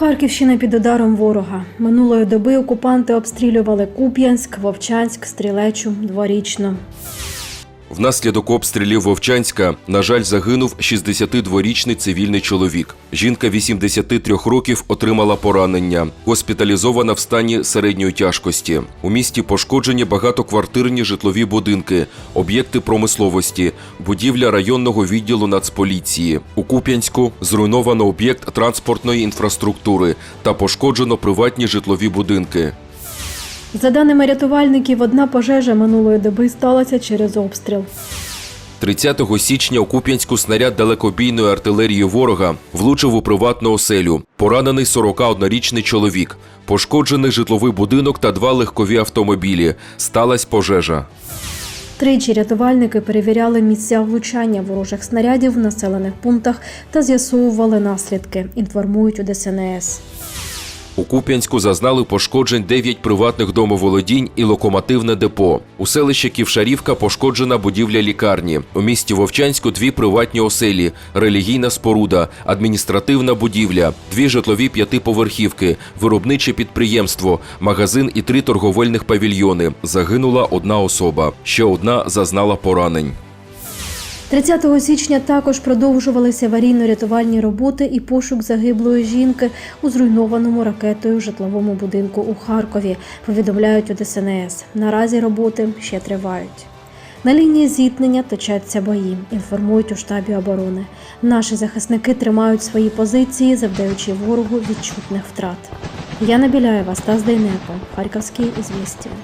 Харківщина під ударом ворога. Минулої доби окупанти обстрілювали Куп'янськ, Вовчанськ, Стрілечу, Дворічну. Внаслідок обстрілів Вовчанська, на жаль, загинув 62-річний цивільний чоловік. Жінка 83 років отримала поранення, госпіталізована в стані середньої тяжкості. У місті пошкоджені багатоквартирні житлові будинки, об'єкти промисловості, будівля районного відділу Нацполіції. У Куп'янську зруйновано об'єкт транспортної інфраструктури та пошкоджено приватні житлові будинки. За даними рятувальників, одна пожежа минулої доби сталася через обстріл. 30 січня у Куп'янську снаряд далекобійної артилерії ворога влучив у приватну оселю. Поранений 41-річний чоловік. Пошкоджений житловий будинок та два легкові автомобілі. Сталась пожежа. Тричі рятувальники перевіряли місця влучання ворожих снарядів в населених пунктах та з'ясовували наслідки. Інформують у ДСНС. У Куп'янську зазнали пошкоджень 9 приватних домоволодінь і локомотивне депо. У селищі Ківшарівка пошкоджена будівля лікарні. У місті Вовчанську дві приватні оселі, релігійна споруда, адміністративна будівля, дві житлові п'ятиповерхівки, виробниче підприємство, магазин і три торговельних павільйони. Загинула одна особа. Ще одна зазнала поранень. 30 січня також продовжувалися аварійно-рятувальні роботи і пошук загиблої жінки у зруйнованому ракетою житловому будинку у Харкові. Повідомляють у ДСНС. Наразі роботи ще тривають. На лінії зіткнення точаться бої, інформують у штабі оборони. Наші захисники тримають свої позиції, завдаючи ворогу відчутних втрат. Яна Біляєва, Стас Дейнеко, Харківські ізвістія.